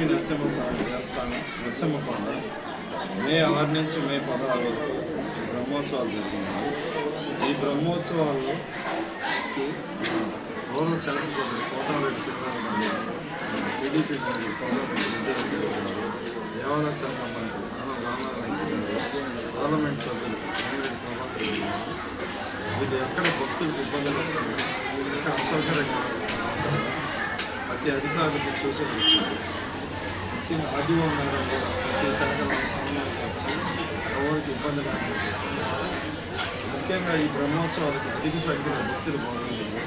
లక్ష్మీ నరసింహస్వామి దేవస్థానం నరసింహకొండ. మే ఆరు నుంచి మే పదహారు వరకు బ్రహ్మోత్సవాలు జరుగుతున్నాయి. ఈ బ్రహ్మోత్సవాల్లో రూరల్ శాసనసభ్యులు కోటారెడ్డి సీతారామన్ గారు టీడీపీ నాయకులు కోటారెడ్డి విద్యారెడ్డి గారు దేవాలయ శాఖ మంత్రి ఆనం రామారెడ్డి గారు పార్లమెంట్ సభ్యులు వేమిరెడ్డి ప్రభాకర్ రెడ్డి గారు వీళ్ళు ఎక్కడ భక్తులకు ఇబ్బంది లేకుండా ఎక్కడ అసౌకర్యంగా ప్రతి అధికారులకు సూచనలు ఇచ్చారు ముఖ్యంగా ఆర్డీఓ మేడం కూడా ప్రతి శాఖలో సమయానికి వచ్చి ఎవరికి ఇబ్బంది లేకుండా ముఖ్యంగా ఈ బ్రహ్మోత్సవాలకు అధిక సంఖ్యలో భక్తులు బాగుంటుంది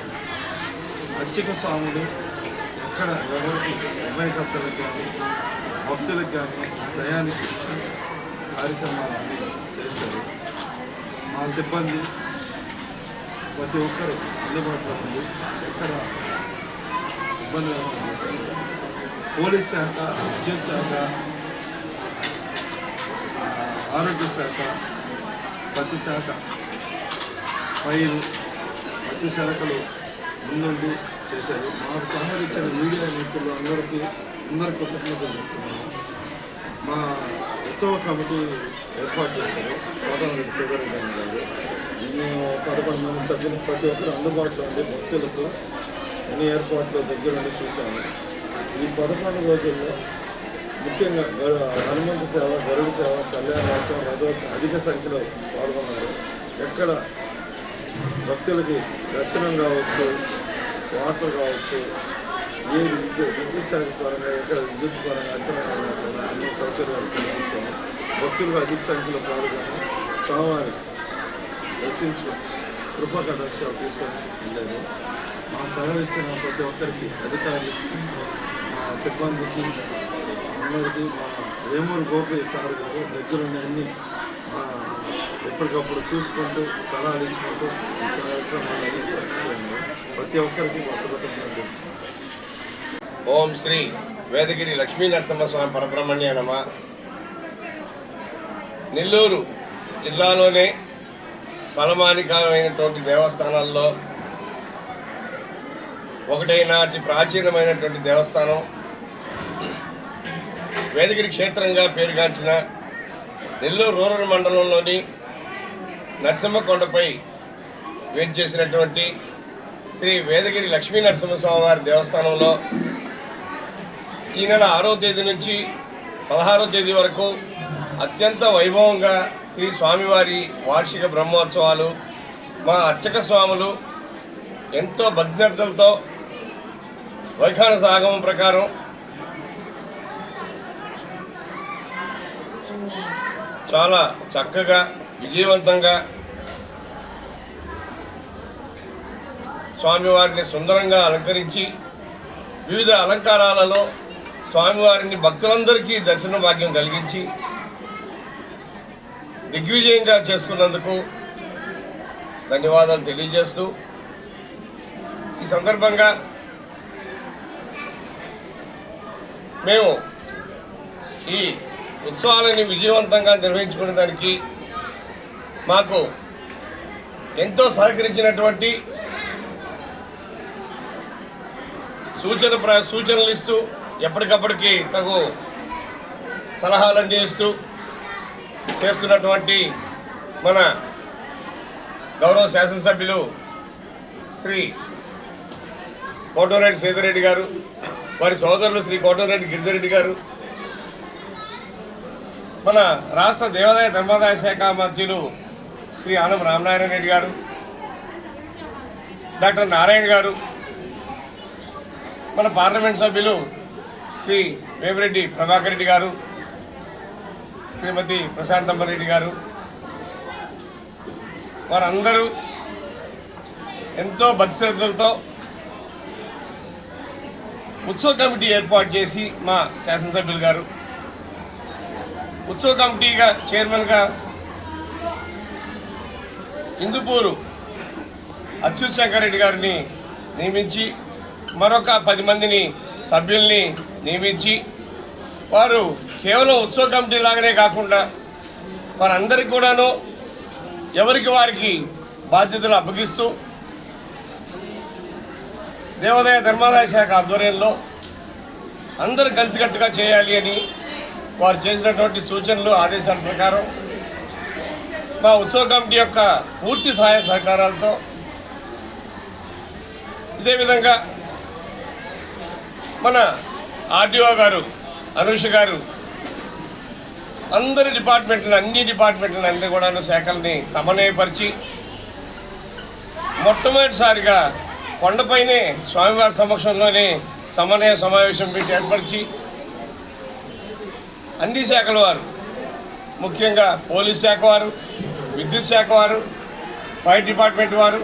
అర్చక స్వాములు ఎక్కడ ఎవరికి ఉభయకర్తలకు కానీ భక్తులకు కానీ దయానికి కార్యక్రమాలు కార్యక్రమాలన్నీ చేశారు. మా సిబ్బంది ప్రతి ఒక్కరు అందుబాటులో ఉంది ఎక్కడ ఇబ్బంది లేకుండా చేశారు. పోలీస్ శాఖ విద్యుత్ శాఖ ఆరోగ్య శాఖ ప్రతి శాఖ ఫైర్ ప్రతి శాఖలు ముందుండి చేశారు. మాకు సహకరించిన మీడియా మిత్రులు అందరికీ అందరి కృతజ్ఞతలు చెప్తున్నాను. మా ఉత్సవ కమిటీ ఏర్పాటు చేశారు. కోటమిరెడ్డి సీతారెడ్డి గారు. మేము పదకొండు మంది సభ్యులు ప్రతి ఒక్కరు అందుబాటులో ఉండి భక్తులతో అన్ని ఏర్పాట్లు దగ్గరుండి చూశాము. ఈ పదకొండు రోజుల్లో ముఖ్యంగా హనుమంత సేవ గరుడు సేవ కళ్యాణోత్సవం రథోత్సవం అధిక సంఖ్యలో పాల్గొన్నారు. ఎక్కడ భక్తులకి దర్శనం కావచ్చు వాటర్ కావచ్చు ఏ విద్యుత్ విద్యుత్ శాఖ పరంగా ఎక్కడ విద్యుత్ పరంగా అంతరంగా అన్ని సౌకర్యాలు కల్పించాము భక్తులకు అధిక సంఖ్యలో పాల్గొని స్వామివారి దర్శించు కృపా కటాక్షాలు తీసుకొని వెళ్ళారు. మా సహకరించిన ప్రతి ఒక్కరికి అధికారులకి సిబ్బందికి అందరికీ మా వేమూరు గోపి సార్ గారు దగ్గరుండి అన్ని ఎప్పటికప్పుడు చూసుకుంటూ సలహాలు ఇచ్చుకుంటూ ఈ సక్సెస్ ప్రతి ఒక్కరికి కృతజ్ఞతలు. ఓం శ్రీ వేదగిరి లక్ష్మీ నరసింహస్వామి పరబ్రహ్మణ్య నమ. నెల్లూరు జిల్లాలోనే తలమానికాలమైనటువంటి దేవస్థానాల్లో ఒకటైన అతి ప్రాచీనమైనటువంటి దేవస్థానం. వేదగిరి క్షేత్రంగా పేరుగాంచిన నెల్లూరు రూరల్ మండలంలోని నరసింహకొండపై వేంచేసినటువంటి శ్రీ వేదగిరి లక్ష్మీ నరసింహస్వామివారి దేవస్థానంలో ఈ నెల ఆరో తేదీ నుంచి పదహారో తేదీ వరకు అత్యంత వైభవంగా శ్రీ స్వామివారి వార్షిక బ్రహ్మోత్సవాలు మా అర్చక స్వాములు ఎంతో భక్తి శ్రద్ధలతో వైఖాన సాగమం ప్రకారం చాలా చక్కగా విజయవంతంగా స్వామివారిని సుందరంగా అలంకరించి వివిధ అలంకారాలలో స్వామివారిని భక్తులందరికీ దర్శన భాగ్యం కలిగించి దిగ్విజయంగా చేసుకున్నందుకు ధన్యవాదాలు తెలియజేస్తూ ఈ సందర్భంగా మేము ఈ ఉత్సవాలని విజయవంతంగా నిర్వహించుకునే దానికి మాకు ఎంతో సహకరించినటువంటి సూచన ప్ర సూచనలు ఇస్తూ ఎప్పటికప్పటికి తగు సలహాలు అందిస్తూ చేస్తున్నటువంటి మన గౌరవ శాసనసభ్యులు శ్రీ కోటమిరెడ్డి రెడ్డి గారు వారి సోదరులు శ్రీ కోటమిరెడ్డి గిరిధరెడ్డి గారు మన రాష్ట్ర దేవాదాయ ధర్మాదాయ శాఖ మంత్రులు శ్రీ ఆనం రామనారాయణ రెడ్డి గారు డాక్టర్ నారాయణ గారు మన పార్లమెంట్ సభ్యులు శ్రీ వేమిరెడ్డి ప్రభాకర్ రెడ్డి గారు శ్రీమతి ప్రశాంతమ్మ రెడ్డి గారు వారందరూ ఎంతో భక్తి ఉత్సవ కమిటీ ఏర్పాటు చేసి మా శాసనసభ్యులు గారు ఉత్సవ కమిటీగా చైర్మన్గా ఇందుపూరు అచ్యుత్ శంకర్ రెడ్డి గారిని నియమించి మరొక పది మందిని సభ్యుల్ని నియమించి వారు కేవలం ఉత్సవ కమిటీ లాగానే కాకుండా వారందరికీ కూడాను ఎవరికి వారికి బాధ్యతలు అప్పగిస్తూ దేవాదాయ ధర్మాదాయ శాఖ ఆధ్వర్యంలో అందరూ కలిసికట్టుగా చేయాలి అని వారు చేసినటువంటి సూచనలు ఆదేశాల ప్రకారం మా ఉత్సవ కమిటీ యొక్క పూర్తి సహాయ సహకారాలతో ఇదే విధంగా మన ఆర్డీఓ గారు అనుష గారు అందరి డిపార్ట్మెంట్లు అన్ని డిపార్ట్మెంట్లు అన్ని కూడా శాఖల్ని సమన్వయపరిచి మొట్టమొదటిసారిగా కొండపైనే స్వామివారి సమక్షంలోనే సమన్వయ సమావేశం పెట్టి ఏర్పరిచి అన్ని శాఖల వారు ముఖ్యంగా పోలీస్ శాఖ వారు విద్యుత్ శాఖ వారు ఫైర్ డిపార్ట్మెంట్ వారు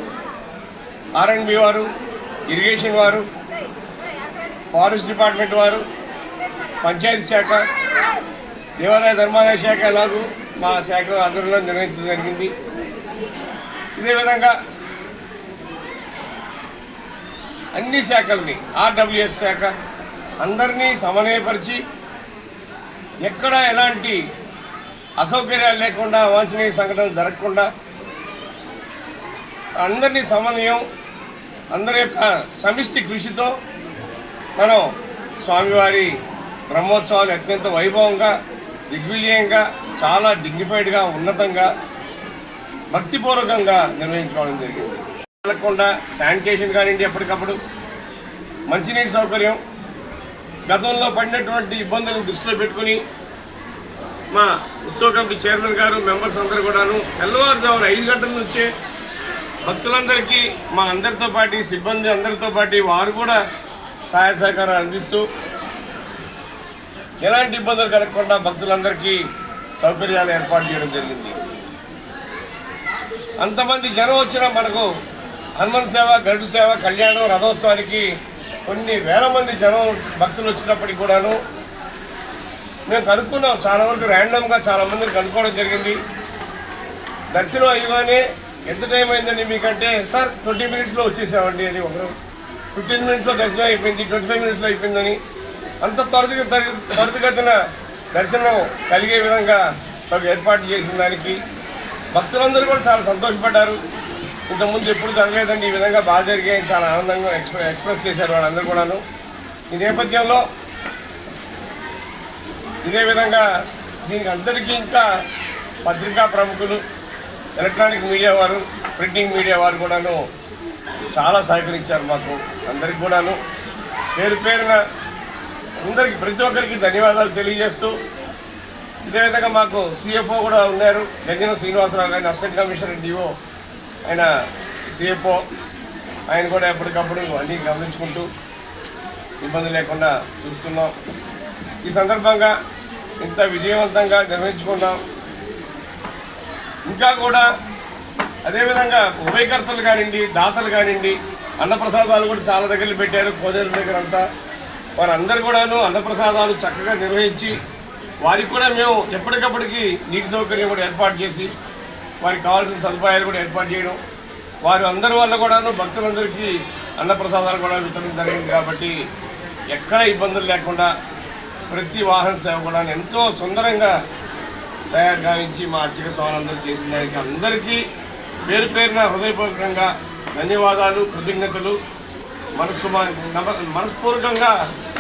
ఆర్ఎండ్బి వారు ఇరిగేషన్ వారు ఫారెస్ట్ డిపార్ట్మెంట్ వారు పంచాయతీ శాఖ దేవాదాయ ధర్మాదాయ శాఖ ఎలాగూ మా శాఖ ఆధ్వర్యంలో నిర్వహించడం జరిగింది. ఇదే విధంగా అన్ని శాఖల్ని ఆర్డబ్ల్యూఎస్ శాఖ అందరినీ సమన్వయపరిచి ఎక్కడ ఎలాంటి అసౌకర్యాలు లేకుండా అవాంఛనీయ సంఘటనలు జరగకుండా అందరినీ సమన్వయం అందరి యొక్క సమిష్టి కృషితో మనం స్వామివారి బ్రహ్మోత్సవాలు అత్యంత వైభవంగా దిగ్విజయంగా చాలా డిగ్నిఫైడ్గా ఉన్నతంగా భక్తిపూర్వకంగా నిర్వహించుకోవడం జరిగింది. వెళ్ళకుండా శానిటేషన్ కానివ్వండి ఎప్పటికప్పుడు. మంచినీటి సౌకర్యం గతంలో పడినటువంటి ఇబ్బందులను దృష్టిలో పెట్టుకుని మా ఉత్సవ కమిటీ చైర్మన్ గారు మెంబర్స్ అందరూ కూడాను తెల్లవారుజామున ఐదు గంటల నుంచే భక్తులందరికీ మా అందరితో పాటు సిబ్బంది అందరితో పాటు వారు కూడా సహాయ సహకారాలు అందిస్తూ ఎలాంటి ఇబ్బందులు కలగకుండా భక్తులందరికీ సౌకర్యాలు ఏర్పాటు చేయడం జరిగింది. అంతమంది జనం వచ్చినా మనకు హనుమాన్ సేవ గరుడు సేవ కళ్యాణం రథోత్సవానికి కొన్ని వేల మంది జనం భక్తులు వచ్చినప్పటికి కూడాను మేము కనుక్కున్నాం. చాలా వరకు ర్యాండమ్గా చాలా మందిని కనుక్కోవడం జరిగింది. దర్శనం అయ్యగానే ఎంత టైం అయిందండి మీకంటే? సార్ ట్వంటీ మినిట్స్లో వచ్చేసామండి అని ఒకరు ఫిఫ్టీన్ మినిట్స్లో దర్శనం అయిపోయింది. ట్వంటీ ఫైవ్ మినిట్స్లో అయిపోయిందని. అంత త్వరగా త్వరితగతిన దర్శనం కలిగే విధంగా మాకు ఏర్పాటు చేసిన దానికి భక్తులందరూ కూడా చాలా సంతోషపడ్డారు. ఇంతకుముందు ఎప్పుడు జరగలేదండి ఈ విధంగా బాగా జరిగాయి చాలా ఆనందంగా ఎక్స్ప్రె ఎక్స్ప్రెస్ చేశారు వాళ్ళందరూ కూడాను. ఈ నేపథ్యంలో ఇదే విధంగా దీనికి అందరికీ ఇంకా పత్రికా ప్రముఖులు ఎలక్ట్రానిక్ మీడియా వారు ప్రింటింగ్ మీడియా వారు కూడాను చాలా సహకరించారు మాకు అందరికి కూడాను. పేరు పేరున అందరికి ప్రతి ఒక్కరికి ధన్యవాదాలు తెలియజేస్తూ ఇదే విధంగా మాకు సిఎఫ్ఓ కూడా ఉన్నారు. గంజన శ్రీనివాసరావు గారిని అసిస్టెంట్ కమిషనర్ డిఓ ఆయన సిఎఫ్ఓ ఆయన కూడా ఎప్పటికప్పుడు అన్నీ గమనించుకుంటూ ఇబ్బంది లేకుండా చూస్తున్నాం. ఈ సందర్భంగా ఇంత విజయవంతంగా నిర్వహించుకున్నాం. ఇంకా కూడా అదేవిధంగా ఉభయకర్తలు కానివ్వండి దాతలు కానివ్వండి అన్నప్రసాదాలు కూడా చాలా దగ్గర పెట్టారు కోనేరు దగ్గర అంతా. వారందరూ కూడాను అన్నప్రసాదాలు చక్కగా నిర్వహించి వారికి కూడా మేము ఎప్పటికప్పటికి నీటి సౌకర్యం కూడా ఏర్పాటు చేసి వారికి కావాల్సిన సదుపాయాలు కూడా ఏర్పాటు చేయడం వారు అందరి వల్ల కూడాను భక్తులందరికీ అన్నప్రసాదాలు కూడా వితరణ జరిగింది కాబట్టి ఎక్కడ ఇబ్బందులు లేకుండా ప్రతి వాహన సేవ కూడా ఎంతో సుందరంగా తయారు గావించి మా అర్చక స్వాములందరూ చేసిన దానికి అందరికీ పేరు పేరున హృదయపూర్వకంగా ధన్యవాదాలు కృతజ్ఞతలు. మనస్సు నమ మనస్పూర్వకంగా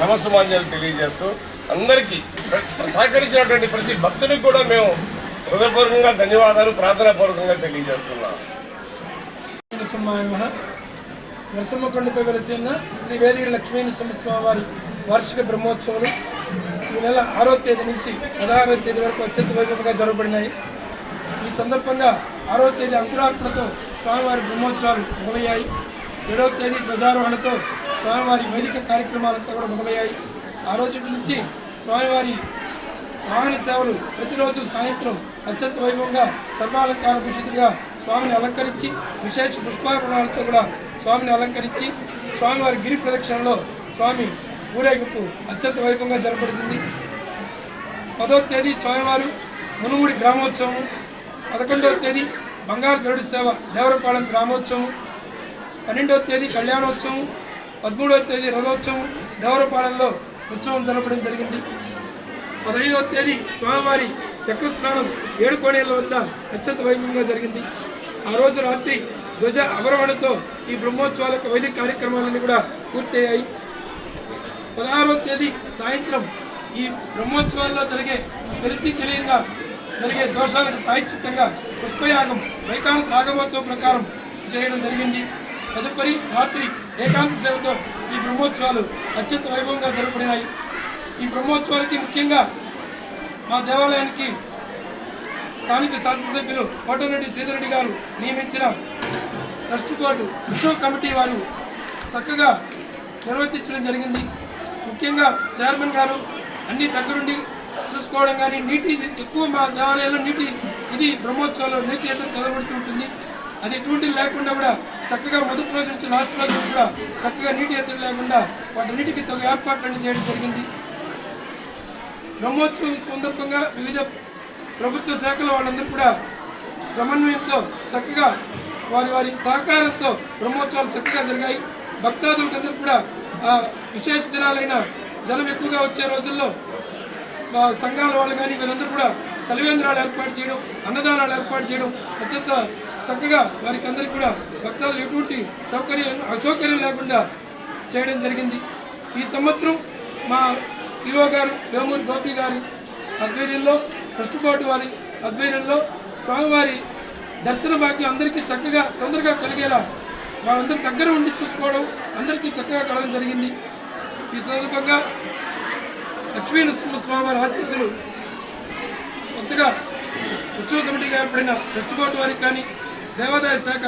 నమస్సుమాన్యాలు తెలియజేస్తూ అందరికీ సహకరించినటువంటి ప్రతి భక్తునికి కూడా మేము హృదయపూర్వకంగా ధన్యవాదాలు ప్రార్థనాపూర్వకంగా తెలియజేస్తున్నాను నరసింహకొండపై వెలసిన శ్రీ వేదిరి లక్ష్మీ నరసింహస్వామి వారి వార్షిక బ్రహ్మోత్సవాలు ఈ నెల ఆరో తేదీ నుంచి పదహారో తేదీ వరకు అత్యంత వైభవంగా జరగబడినాయి. ఈ సందర్భంగా ఆరో తేదీ అంకురార్పణతో స్వామివారి బ్రహ్మోత్సవాలు మొదలయ్యాయి. ఏడవ తేదీ ధ్వజారోహణతో స్వామివారి వైదిక కార్యక్రమాలంతా కూడా మొదలయ్యాయి. ఆ రోజు నుంచి స్వామివారి వాహన సేవలు ప్రతిరోజు సాయంత్రం అత్యంత వైభవంగా సర్వాలంకార భూషితుడిగా స్వామిని అలంకరించి విశేష పుష్పాభరణాలతో కూడా స్వామిని అలంకరించి స్వామివారి గిరి ప్రదక్షిణలో స్వామి ఊరేగింపు అత్యంత వైభవంగా జరపడుతుంది పదో తేదీ స్వామివారు మునుమూడి గ్రామోత్సవం పదకొండవ తేదీ బంగారు గరుడు సేవ దేవరపాలెం గ్రామోత్సవం పన్నెండవ తేదీ కళ్యాణోత్సవం పదమూడవ తేదీ రథోత్సవం దేవరపాలెంలో ఉత్సవం జరపడం జరిగింది. పదహైదవ తేదీ స్వామివారి చక్రస్నానం ఏడుకోనేళ్ళ వద్ద అత్యంత వైభవంగా జరిగింది. ఆ రోజు రాత్రి ధ్వజ అవరవణతో ఈ బ్రహ్మోత్సవాల యొక్క వైదిక కార్యక్రమాలన్నీ కూడా పూర్తయ్యాయి. పదహారవ తేదీ సాయంత్రం ఈ బ్రహ్మోత్సవాల్లో జరిగే తెలిసి తెలియంగా జరిగే దోషాలకు ప్రాయశ్చిత్తంగా పుష్పయాగం వైకాన సాగమోత్సవం ప్రకారం చేయడం జరిగింది. తదుపరి రాత్రి ఏకాంత సేవతో ఈ బ్రహ్మోత్సవాలు అత్యంత వైభవంగా జరగబడినాయి. ఈ బ్రహ్మోత్సవానికి ముఖ్యంగా మా దేవాలయానికి స్థానిక శాసనసభ్యులు కోటరెడ్డి సీతారెడ్డి గారు నియమించిన ట్రస్ట్ బోర్డు ఉత్సవ కమిటీ వారు చక్కగా నిర్వర్తించడం జరిగింది. ముఖ్యంగా చైర్మన్ గారు అన్ని దగ్గరుండి చూసుకోవడం కానీ నీటి ఎక్కువ మా దేవాలయంలో నీటి ఇది బ్రహ్మోత్సవంలో నీటి ఎదురు కదలబడుతూ ఉంటుంది. అది ఎటువంటి లేకుండా కూడా చక్కగా మొదటి రోజు నుంచి లాస్ట్ రోజు కూడా చక్కగా నీటి ఎదురు లేకుండా వాటి నీటికి తగు ఏర్పాట్లన్నీ చేయడం జరిగింది. బ్రహ్మోత్సవం సందర్భంగా వివిధ ప్రభుత్వ శాఖల వాళ్ళందరూ కూడా సమన్వయంతో చక్కగా వారి వారి సహకారంతో బ్రహ్మోత్సవాలు చక్కగా జరిగాయి. భక్తాదులకందరూ కూడా ఆ విశేష దినాలైన జనం ఎక్కువగా వచ్చే రోజుల్లో సంఘాల వాళ్ళు కానీ వీరందరూ కూడా చలివేంద్రాలు ఏర్పాటు చేయడం అన్నదానాలు ఏర్పాటు చేయడం అత్యంత చక్కగా వారికి అందరికీ కూడా భక్తాదులు ఎటువంటి సౌకర్యం అసౌకర్యం లేకుండా చేయడం జరిగింది. ఈ సంవత్సరం మా ఈవో గారు వేమూరి గోపి గారి ఆధ్వర్యంలో ట్రస్ట్ బోర్డు వారి ఆధ్వర్యంలో స్వామివారి దర్శన భాగ్యం అందరికీ చక్కగా తొందరగా కలిగేలా వాళ్ళందరి దగ్గర ఉండి చూసుకోవడం అందరికీ చక్కగా కలగడం జరిగింది. ఈ సందర్భంగా లక్ష్మీ నరసింహస్వామి వారి ఆశీస్సులు కొత్తగా ఉత్సవ కమిటీగా ఏర్పడిన ట్రస్ట్ బోర్డు వారికి కానీ దేవాదాయ శాఖ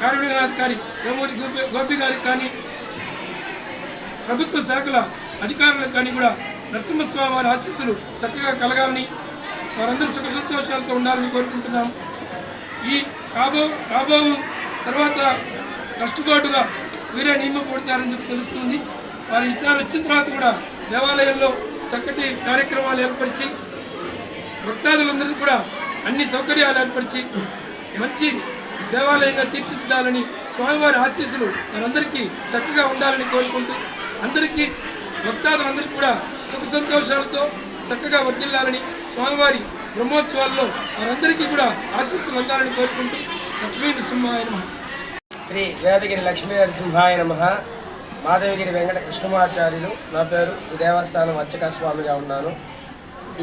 కార్యనిర్వహణాధికారి వేమూరి గోపి గోపి గారికి కానీ ప్రభుత్వ శాఖల అధికారులకు కానీ కూడా నరసింహస్వామి వారి ఆశీస్సులు చక్కగా కలగాలని వారందరూ సుఖ సంతోషాలతో ఉండాలని కోరుకుంటున్నాం. ఈ కాబో కాబో తర్వాత కష్టపాటుగా వీరే నియమపడతారని చెప్పి తెలుస్తుంది. వారి ఈసారి వచ్చిన తర్వాత కూడా దేవాలయంలో చక్కటి కార్యక్రమాలు ఏర్పరిచి భక్తాదులందరికీ కూడా అన్ని సౌకర్యాలు ఏర్పరిచి మంచి దేవాలయంగా తీర్చిదిద్దాలని స్వామివారి ఆశీస్సులు మనందరికీ చక్కగా ఉండాలని కోరుకుంటూ అందరికీ భక్తాదులందరికీ కూడా సుఖ సంతోషాలతో చక్కగా వర్దిల్లాలని స్వామివారి బ్రహ్మోత్సవాల్లో వారందరికీ కూడా ఆశీస్సులు అందాలని కోరుకుంటూ లక్ష్మీ నృసింహాయ నమ. శ్రీ వేదగిరి లక్ష్మీ నరసింహాయ నమ. మాధవగిరి వెంకట కృష్ణమాచార్యులు నా పేరు ఈ దేవస్థానం అర్చక స్వామిగా ఉన్నాను.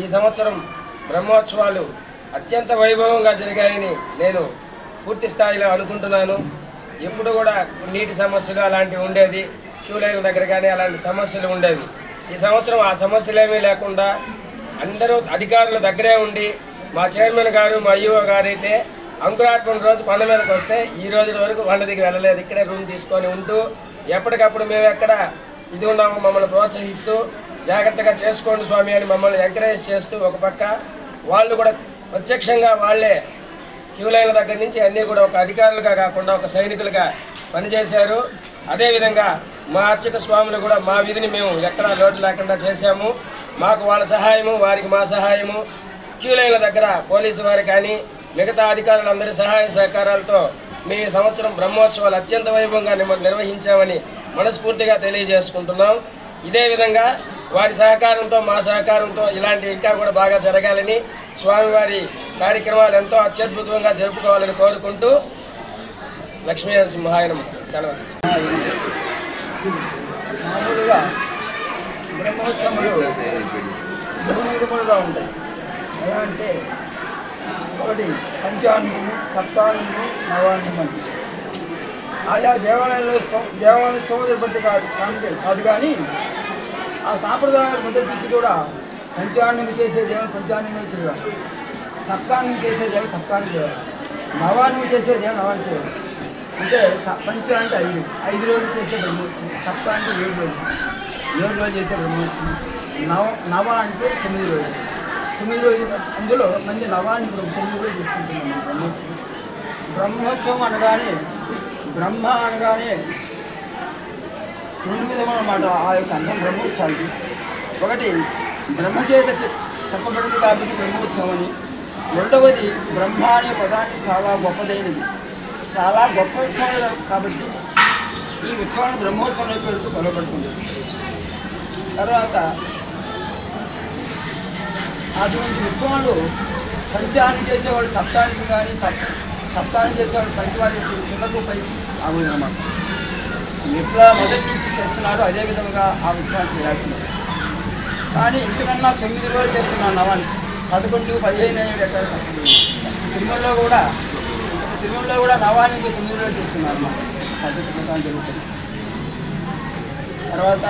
ఈ సంవత్సరం బ్రహ్మోత్సవాలు అత్యంత వైభవంగా జరిగాయని నేను పూర్తి స్థాయిలో అనుకుంటున్నాను. ఎప్పుడు కూడా నీటి సమస్యలు అలాంటివి ఉండేది. క్యూ లైన్ల దగ్గర కానీ అలాంటి సమస్యలు ఉండేవి. ఈ సంవత్సరం ఆ సమస్యలు ఏమీ లేకుండా అందరూ అధికారుల దగ్గరే ఉండి మా చైర్మన్ గారు మా ఈఓ గారు అయితే అంకురార్పణ రోజు కొండ మీదకి వస్తే ఈ రోజు వరకు కొండ దిగి వెళ్ళలేదు. ఇక్కడే రూమ్ తీసుకొని ఉంటూ ఎప్పటికప్పుడు మేము ఎక్కడ ఇది ఉన్నాము మమ్మల్ని ప్రోత్సహిస్తూ జాగ్రత్తగా చేసుకోండి స్వామి అని మమ్మల్ని ఎంకరేజ్ చేస్తూ ఒక పక్క వాళ్ళు కూడా ప్రత్యక్షంగా వాళ్ళే క్యూ లైన్ల దగ్గర నుంచి అన్నీ కూడా ఒక అధికారులుగా కాకుండా ఒక సైనికులుగా పనిచేశారు. అదేవిధంగా మా అర్చక స్వాములు కూడా మా విధిని మేము ఎక్కడా లోటు లేకుండా చేశాము. మాకు వాళ్ళ సహాయము వారికి మా సహాయము. క్యూలైన్ల దగ్గర పోలీసు వారు కానీ మిగతా అధికారులందరి సహాయ సహకారాలతో మీ సంవత్సరం బ్రహ్మోత్సవాలు అత్యంత వైభవంగా నిర్వహించామని మనస్ఫూర్తిగా తెలియజేసుకుంటున్నాం. ఇదే విధంగా వారి సహకారంతో మా సహకారంతో ఇలాంటివి ఇంకా కూడా బాగా జరగాలని స్వామివారి కార్యక్రమాలు ఎంతో అత్యద్భుతంగా జరుపుకోవాలని కోరుకుంటూ లక్ష్మీ నరసింహాయనం సెలవు తీసుకుంటాం. బ్రహ్మోత్సవంలో బ్రహ్మోత్సవాలు మూడు విధములుగా ఉంటాయి. ఎలా అంటే ఒకటి పంచాంగము సప్తాంగము నవాంగము. ఆయా దేవాలయంలో స్థో దేవాలయ స్తోమతలు బట్టి కాదు కానీ కాదు కానీ ఆ సాంప్రదాయాలు మొదటించి కూడా పంచాంగం చేసే దేవుని పంచాంగం చేయాలి. సప్తాంగం చేసే దేవుడు సప్తాంగం చేయాలి. నవాన్ని చేసే దేవుడు నవాన్ని చేయాలి. అంటే పంచ అంటే ఐదు. ఐదు రోజులు చేసే బ్రహ్మోత్సవం సప్త అంటే ఏడు రోజులు. ఏడు రోజులు చేసే బ్రహ్మోత్సవం నవ నవ అంటే తొమ్మిది రోజులు. తొమ్మిది రోజులు అందులో మంది నవాన్ని ఇప్పుడు తొమ్మిది రోజులు చేసుకుంటున్నాం బ్రహ్మోత్సవం. బ్రహ్మోత్సవం అనగానే బ్రహ్మ అనగానే రెండు విధములు అన్నమాట ఆ యొక్క అర్థం బ్రహ్మోత్సవానికి ఒకటి బ్రహ్మచేత చెప్పబడింది కాబట్టి బ్రహ్మోత్సవం అని. రెండవది బ్రహ్మ అనే పదానికి చాలా గొప్పదైనది. చాలా గొప్ప ఉత్సవం కాబట్టి ఈ ఉత్సవాన్ని బ్రహ్మోత్సవం పేరుతో కొలబడుతుంది తర్వాత అటువంటి ఉత్సవాలు పంచాన్ని చేసేవాడు సప్తానికి కానీ సప్ సప్తాన్ని చేసేవాడు పంచవాడికి కిందకు పై ఆగుతుంది అన్నమాట. ఎట్లా మొదటి నుంచి చేస్తున్నారో అదే విధంగా ఆ ఉత్సవాలు చేయాల్సింది. కానీ ఇంతకన్నా తొమ్మిది రోజులు చేస్తున్నాను అవన్నీ పదకొండు పదిహేను ఏళ్ళు ఎక్కడ చెప్పలేదు తిరుమలలో కూడా తిరుమలలో కూడా నవానికి తొమ్మిది చూస్తున్నారు చేస్తున్నారు పద్ధతి ప్రకారం జరుగుతుంది. తర్వాత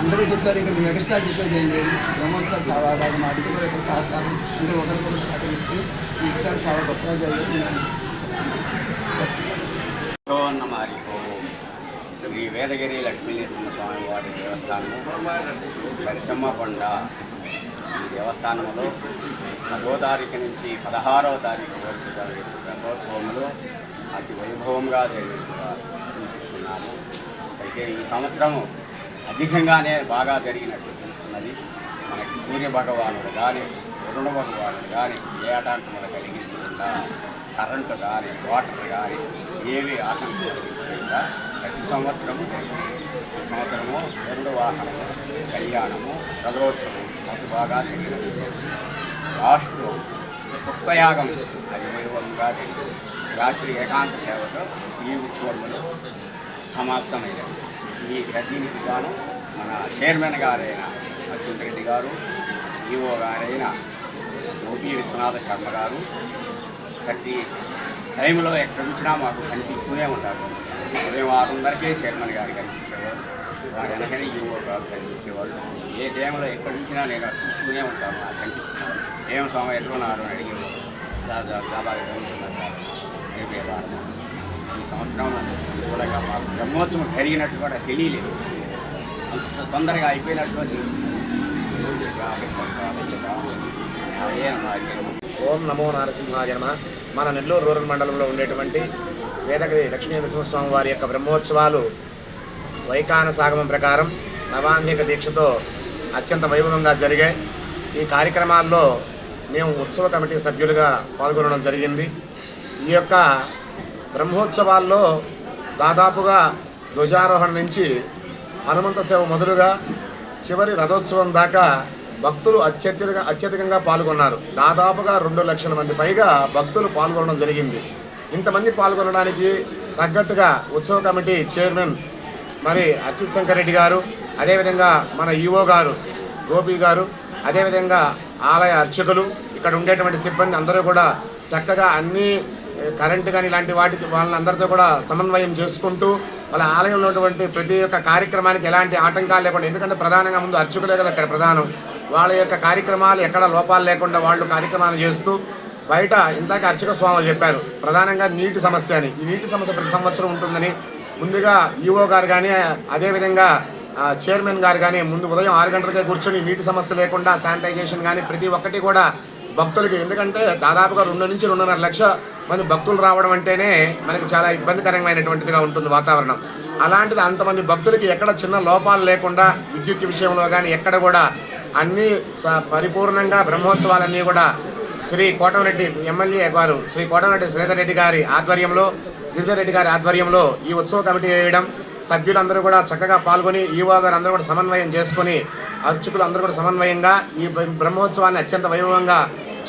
అందరూ చెప్పారు ఇక్కడ మెగాస్టార్ చెప్పేది ఏం లేదు బ్రహ్మోత్సవాలు చాలా బాగా మా అడిచిన యొక్క సహకారం అందరూ ఒకరికొకరు సహకరిస్తూ ఈ ఉత్సవాలు చాలా గొప్పగా జరిగింది మారి ఈ వేదగిరి లక్ష్మీనరసింహ స్వామి వారి దేవస్థానము పరిసమ్మకొండ ఈ దేవస్థానంలో పదో తారీఖు నుంచి పదహారవ తారీఖు వరకు జరుగుతుంది. రథోత్సవములు అతి వైభవంగా జరిగినట్టుగా అయితే ఈ సంవత్సరము అధికంగానే బాగా జరిగినట్టు తెలుస్తున్నది. మనకి సూర్య భగవానుడు కానీ వరుణ భగవానుడు కానీ ఏ ఆటంకములు కలిగించకుండా కరెంటు కానీ వాటర్ కానీ ఏవి ఆటంకం కలిగించకుండా ప్రతి సంవత్సరము ఈ సంవత్సరము రెండు వాహనము కళ్యాణము రథోత్సవం అతి బాగా జరిగినట్టు లాస్ట్ పుష్పయాగం అది వైభవంగా రాత్రి ఏకాంత సేవతో ఈ ఉత్సవములు సమాప్తమైనది ఈ దీనికి గాను మన చైర్మన్ గారైన అర్జున్ రెడ్డి గారు ఈఓ గారైన గోపీ విశ్వనాథ శర్మ గారు ప్రతి టైంలో ఎక్కడ చూసినా మాకు కనిపిస్తూనే ఉంటారు. ఉదయం ఆరున్నరకే చైర్మన్ గారు కనిపించేవారు వెనకనే యువక గారు ఏ టైంలో ఎక్కడి నుంచినా నేను చూస్తూనే ఉంటాను. నాకు కనిపిస్తున్నాను ఏం స్వామి ఎట్లున్నారు అని అడిగేవారు దాదాపు సార్. ఈ సంవత్సరం కూడా మాకు బ్రహ్మోత్సవం జరిగినట్టు కూడా తెలియలేదు. అంత తొందరగా అయిపోయినట్టుగా ఓం నమో నారసింహాయ నమ. మన నెల్లూరు రూరల్ మండలంలో ఉండేటువంటి వేదగిరి లక్ష్మీ నరసింహస్వామి వారి యొక్క బ్రహ్మోత్సవాలు వైకాన సాగమం ప్రకారం నవాన్నిక దీక్షతో అత్యంత వైభవంగా జరిగాయి ఈ కార్యక్రమాల్లో మేము ఉత్సవ కమిటీ సభ్యులుగా పాల్గొనడం జరిగింది. ఈ యొక్క బ్రహ్మోత్సవాల్లో దాదాపుగా ధ్వజారోహణ నుంచి హనుమంత సేవ మొదలుగా చివరి రథోత్సవం దాకా భక్తులు అత్యధిక అత్యధికంగా పాల్గొన్నారు. దాదాపుగా రెండు లక్షల మంది పైగా భక్తులు పాల్గొనడం జరిగింది. ఇంతమంది పాల్గొనడానికి తగ్గట్టుగా ఉత్సవ కమిటీ చైర్మన్ మరి అచ్యుత్ శంకర్ రెడ్డి గారు అదేవిధంగా మన ఈఓ గారు గోపి గారు అదేవిధంగా ఆలయ అర్చకులు ఇక్కడ ఉండేటువంటి సిబ్బంది అందరూ కూడా చక్కగా అన్ని కరెంట్ కరెంటు కానీ ఇలాంటి వాటికి వాళ్ళందరితో కూడా సమన్వయం చేసుకుంటూ వాళ్ళ ఆలయంలో ఉన్నటువంటి ప్రతి ఒక్క కార్యక్రమానికి ఎలాంటి ఆటంకాలు లేకుండా ఎందుకంటే ప్రధానంగా ముందు అర్చకులే కదా ఇక్కడ ప్రధానం వాళ్ళ యొక్క కార్యక్రమాలు ఎక్కడ లోపాలు లేకుండా వాళ్ళు కార్యక్రమాలు చేస్తూ బయట ఇందాక అర్చక స్వాములు చెప్పారు ప్రధానంగా నీటి సమస్య అని. ఈ నీటి సమస్య ప్రతి సంవత్సరం ఉంటుందని ముందుగా ఈఓ గారు కానీ అదేవిధంగా చైర్మన్ గారు కానీ ముందు ఉదయం ఆరు గంటలకే కూర్చొని నీటి సమస్య లేకుండా శానిటైజేషన్ కానీ ప్రతి ఒక్కటి కూడా భక్తులకి ఎందుకంటే దాదాపుగా రెండు నుంచి రెండున్నర లక్ష మంది భక్తులు రావడం అంటేనే మనకి చాలా ఇబ్బందికరమైనటువంటిదిగా ఉంటుంది వాతావరణం. అలాంటిది అంతమంది భక్తులకి ఎక్కడ చిన్న లోపాలు లేకుండా విద్యుత్ విషయంలో కానీ ఎక్కడ కూడా అన్ని స- పరిపూర్ణంగా బ్రహ్మోత్సవాలన్నీ కూడా శ్రీ కోటమిరెడ్డి ఎమ్మెల్యే గారు శ్రీ కోటమిరెడ్డి శ్రీధర్ రెడ్డి గారి ఆధ్వర్యంలో గిరిధర్ రెడ్డి గారి ఆధ్వర్యంలో ఈ ఉత్సవ కమిటీ వేయడం సభ్యులందరూ కూడా చక్కగా పాల్గొని ఈవో గారు అందరూ కూడా సమన్వయం చేసుకొని అర్చకులు అందరూ కూడా సమన్వయంగా ఈ బ్రహ్మోత్సవాన్ని అత్యంత వైభవంగా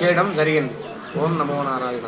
చేయడం జరిగింది. ఓం నమో నారాయణ.